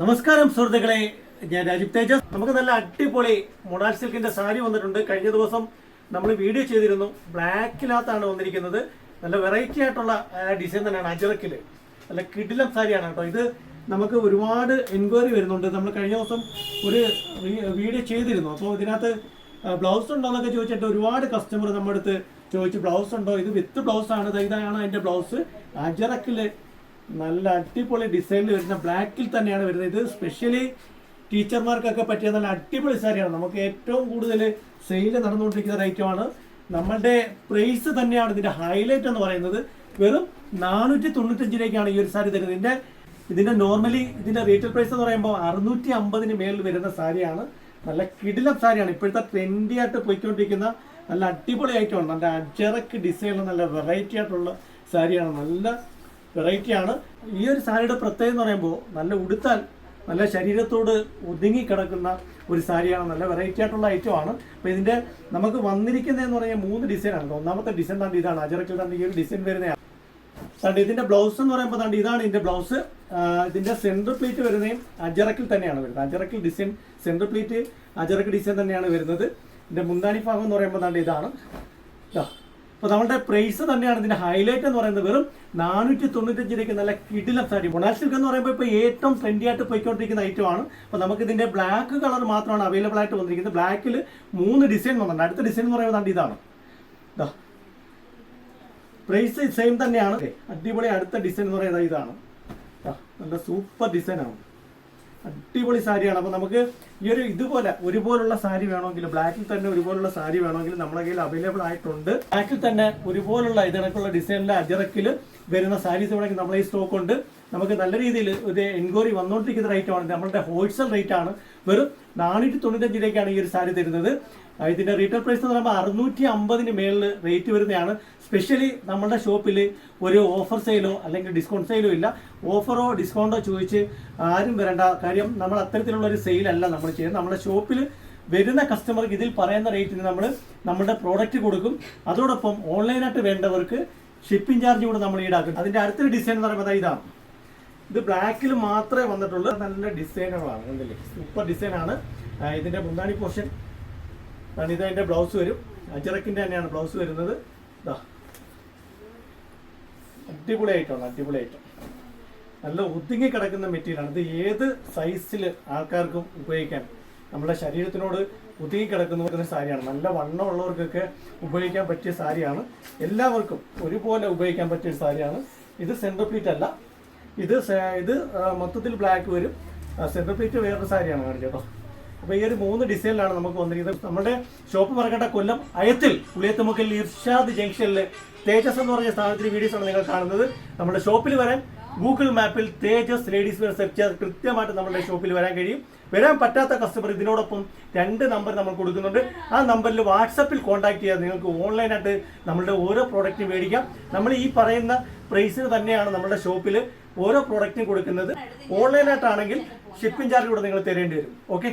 നമസ്കാരം സുഹൃത്തുക്കളെ. ഞാൻ രാജീവ് തേജസ്. നമുക്ക് നല്ല അടിപൊളി മൊണാൽ സിൽക്കിന്റെ സാരി വന്നിട്ടുണ്ട്. കഴിഞ്ഞ ദിവസം നമ്മൾ വീഡിയോ ചെയ്തിരുന്നു. ബ്ലാക്കിനകത്താണ് വന്നിരിക്കുന്നത്. നല്ല വെറൈറ്റി ആയിട്ടുള്ള ഡിസൈൻ തന്നെയാണ്. അജറക്കിൽ. നല്ല കിടിലം സാരിയാണ് കേട്ടോ ഇത്. നമുക്ക് ഒരുപാട് എൻക്വയറി വരുന്നുണ്ട്. നമ്മൾ കഴിഞ്ഞ ദിവസം ഒരു വീഡിയോ ചെയ്തിരുന്നു. അപ്പോൾ ഇതിനകത്ത് ബ്ലൗസ് ഉണ്ടോ എന്നൊക്കെ ചോദിച്ചിട്ട് ഒരുപാട് കസ്റ്റമർ നമ്മുടെ അടുത്ത് ചോദിച്ചു ബ്ലൗസ് ഉണ്ടോ? ഇത് വിത്ത് ബ്ലൗസ് ആണ്. ഇതാണ് അതിന്റെ ബ്ലൗസ് അജറക്കിൽ നല്ല അടിപൊളി ഡിസൈനിൽ വരുന്ന ബ്ലാക്കിൽ തന്നെയാണ് വരുന്നത്. ഇത് സ്പെഷ്യലി ടീച്ചർമാർക്കൊക്കെ പറ്റിയ നല്ല അടിപൊളി സാരിയാണ്. നമുക്ക് ഏറ്റവും കൂടുതൽ സെയിൽ നടന്നുകൊണ്ടിരിക്കുന്ന ഐറ്റമാണ് നമ്മളുടെ പ്രൈസ് തന്നെയാണ് ഇതിന്റെ ഹൈലൈറ്റ് എന്ന് പറയുന്നത്. വെറും നാനൂറ്റി തൊണ്ണൂറ്റഞ്ച് രൂപയ്ക്കാണ് ഈ ഒരു സാരി തരുന്നത്. ഇതിന്റെ ഇതിന്റെ നോർമലി ഇതിന്റെ റീറ്റെയിൽ പ്രൈസ് എന്ന് പറയുമ്പോൾ അറുന്നൂറ്റി അമ്പതിന് മേളിൽ വരുന്ന സാരിയാണ്. നല്ല കിടിലം സാരിയാണ്. ഇപ്പോഴത്തെ ട്രെൻഡി ആയിട്ട് പോയിക്കൊണ്ടിരിക്കുന്ന നല്ല അടിപൊളി ഐറ്റമാണ് നല്ല അജറക്ക് ഡിസൈനിൽ നല്ല വെറൈറ്റി ആയിട്ടുള്ള സാരിയാണ്. നല്ല വെറൈറ്റി ആണ്. ഈ ഒരു സാരിയുടെ പ്രത്യേകത എന്ന് പറയുമ്പോൾ നല്ല ഉടുത്താൽ നല്ല ശരീരത്തോട് ഒതുങ്ങി കിടക്കുന്ന ഒരു സാരിയാണ്. നല്ല വെറൈറ്റി ആയിട്ടുള്ള ഐറ്റം ആണ്. അപ്പോൾ ഇതിന്റെ നമുക്ക് വന്നിരിക്കുന്നതെന്ന് പറഞ്ഞാൽ മൂന്ന് ഡിസൈനാണ് ഒന്നാമത്തെ ഡിസൈൻ തന്നെ ഇതാണ്. അജറക്കിൽ തന്നെ ഈ ഒരു ഡിസൈൻ വരുന്നതാണ്. തണ്ട് ഇതിന്റെ ബ്ലൗസ് എന്ന് പറയുമ്പോൾ തണ്ട് ഇതാണ് ഇതിന്റെ ബ്ലൗസ് ഇതിന്റെ സെൻട്രൽ പ്ലേറ്റ് വരുന്നതും അജറക്കിൽ തന്നെയാണ് വരുന്നത്. അജറക്കിൽ design central plate ajrak design തന്നെയാണ് വരുന്നത്. ഇതിന്റെ മുന്താണി ഭാഗം എന്ന് പറയുമ്പോൾ തണ്ട് ഇതാണ്. അപ്പോൾ നമ്മുടെ പ്രൈസ് തന്നെയാണ് ഇതിന്റെ ഹൈലൈറ്റ് എന്ന് പറയുന്നത്. വെറും നാനൂറ്റി രൂപയ്ക്ക് നല്ല കിടിലം സാരി. മൊണാൽ സിൽക്ക് എന്ന് പറയുമ്പോൾ ഇപ്പോൾ ഏറ്റവും ട്രെൻഡി ആയിട്ട് പോയിക്കൊണ്ടിരിക്കുന്ന ഐറ്റമാണ് അപ്പോൾ നമുക്ക് ഇതിന്റെ ബ്ലാക്ക് കളർ മാത്രമാണ് അവൈലബിൾ ആയിട്ട് വന്നിരിക്കുന്നത്. ബ്ലാക്കിൽ മൂന്ന് ഡിസൈൻ വന്നിട്ടുണ്ട്. അടുത്ത ഡിസൈൻ എന്ന് പറയുന്നത് ഇതാണ്. പ്രൈസ് സെയിം തന്നെയാണ്. അടിപൊളി അടുത്ത ഡിസൈൻ എന്ന് പറയുന്നത് ഇതാണ്. നല്ല സൂപ്പർ ഡിസൈനാണ് അടിപൊളി സാരിയാണ്. അപ്പോൾ നമുക്ക് ഈ ഒരു ഇതുപോലെ ഒരുപോലുള്ള സാരി വേണമെങ്കിൽ ബ്ലാക്കിൽ തന്നെ ഒരുപോലുള്ള സാരി വേണമെങ്കിൽ നമ്മുടെ കയ്യിൽ അവൈലബിൾ ആയിട്ടുണ്ട്. ബ്ലാക്കിൽ തന്നെ ഒരുപോലുള്ള ഇതിനൊക്കെയുള്ള ഡിസൈനിലെ അജറക്കിൽ വരുന്ന സാരീസ് വേണമെങ്കിൽ നമ്മളെ ഈ സ്റ്റോക്ക് ഉണ്ട്. നമുക്ക് നല്ല രീതിയിൽ ഒരു എൻക്വയറി വന്നുകൊണ്ടിരിക്കുന്ന റേറ്റ് ആണ്. നമ്മളുടെ ഹോൾസെയിൽ റേറ്റ് ആണ്. വെറും നാനൂറ്റി തൊണ്ണൂറ്റഞ്ച് രൂപയ്ക്കാണ് ഈ ഒരു സാരി തരുന്നത്. ഇതിന്റെ റീറ്റെയിൽ പ്രൈസ് എന്ന് പറയുമ്പോൾ അറുന്നൂറ്റി അമ്പതിന് മേളിൽ റേറ്റ് വരുന്നതാണ്. സ്പെഷ്യലി നമ്മുടെ ഷോപ്പിൽ ഒരു ഓഫർ സെയിലോ അല്ലെങ്കിൽ ഡിസ്കൗണ്ട് സെയിലോ ഇല്ല. ഓഫറോ ഡിസ്കൗണ്ടോ ചോദിച്ച് ആരും വരേണ്ട കാര്യം നമ്മൾ അത്തരത്തിലുള്ള ഒരു സെയിലല്ല നമ്മൾ ചെയ്യുന്നത്. നമ്മുടെ ഷോപ്പിൽ വരുന്ന കസ്റ്റമർക്ക് ഇതിൽ പറയുന്ന റേറ്റിന് നമ്മൾ നമ്മുടെ പ്രോഡക്റ്റ് കൊടുക്കും. അതോടൊപ്പം ഓൺലൈനായിട്ട് വേണ്ടവർക്ക് ഷിപ്പിംഗ് ചാർജ് കൂടെ നമ്മൾ ഈടാക്കും. അതിന്റെ അടുത്തൊരു ഡിസൈൻ എന്ന് പറയുമ്പോൾ ഇതാണ് ഇത് ബ്ലാക്കിൽ മാത്രമേ വന്നിട്ടുള്ളൂ. നല്ല ഡിസൈനുകളാണ് എന്തല്ലേ സൂപ്പർ ഡിസൈനാണ് ഇതിന്റെ മുന്താണി പോർഷൻ ഇത് അതിന്റെ ബ്ലൗസ് വരും. അജറക്കിന്റെ തന്നെയാണ് ബ്ലൗസ് വരുന്നത്. ഇതാ അടിപൊളി ഐറ്റമാണ് അടിപൊളി ഐറ്റം നല്ല ഒതുങ്ങി കിടക്കുന്ന മെറ്റീരിയലാണ് ഇത് ഏത് സൈസിൽ ആൾക്കാർക്കും ഉപയോഗിക്കാൻ നമ്മുടെ ശരീരത്തിനോട് ഒതുങ്ങി കിടക്കുന്ന സാരിയാണ്. നല്ല വണ്ണമുള്ളവർക്കൊക്കെ ഉപയോഗിക്കാൻ പറ്റിയ സാരിയാണ്. എല്ലാവർക്കും ഒരുപോലെ ഉപയോഗിക്കാൻ പറ്റിയ സാരിയാണ്. ഇത് സെൻട്രൽ പ്ലീറ്റ് അല്ല. ഇത് ഇത് മൊത്തത്തിൽ ബ്ലാക്ക് വരും. സെന്റർ ഫീറ്റ് വേറൊരു സാരിയാണ് കാണിച്ചത് കേട്ടോ. അപ്പോൾ ഈ ഒരു മൂന്ന് ഡിസൈനിലാണ് നമുക്ക് വന്നിരിക്കുന്നത്. നമ്മുടെ ഷോപ്പ് പറക്കട്ട കൊല്ലം അയത്തിൽ പുളിയത്തുമുക്കിൽ ഇർഷാദ് ജംഗ്ഷനിൽ തേജസ് എന്ന് പറഞ്ഞ സ്ഥാനത്തിന് വീഡിയോസ് ആണ് നിങ്ങൾ കാണുന്നത്. നമ്മുടെ ഷോപ്പിൽ വരാൻ ഗൂഗിൾ മാപ്പിൽ തേജസ് ലേഡീസ് വെയർ സെർച്ച് ചെയ്ത് കൃത്യമായിട്ട് നമ്മുടെ ഷോപ്പിൽ വരാൻ കഴിയും. വരാൻ പറ്റാത്ത കസ്റ്റമർ ഇതിനോടൊപ്പം രണ്ട് നമ്പർ നമ്മൾ കൊടുക്കുന്നുണ്ട്. ആ നമ്പറിൽ വാട്സപ്പിൽ കോൺടാക്ട് ചെയ്യാൻ നിങ്ങൾക്ക് ഓൺലൈനായിട്ട് നമ്മളുടെ ഓരോ പ്രോഡക്റ്റും മേടിക്കാം. നമ്മൾ ഈ പറയുന്ന പ്രൈസിന് തന്നെയാണ് നമ്മുടെ ഷോപ്പിൽ ഓരോ പ്രോഡക്റ്റും കൊടുക്കുന്നത്. ഓൺലൈനായിട്ടാണെങ്കിൽ ഷിപ്പിംഗ് ചാർജ് കൂടെ നിങ്ങൾ തരേണ്ടി വരും. ഓക്കെ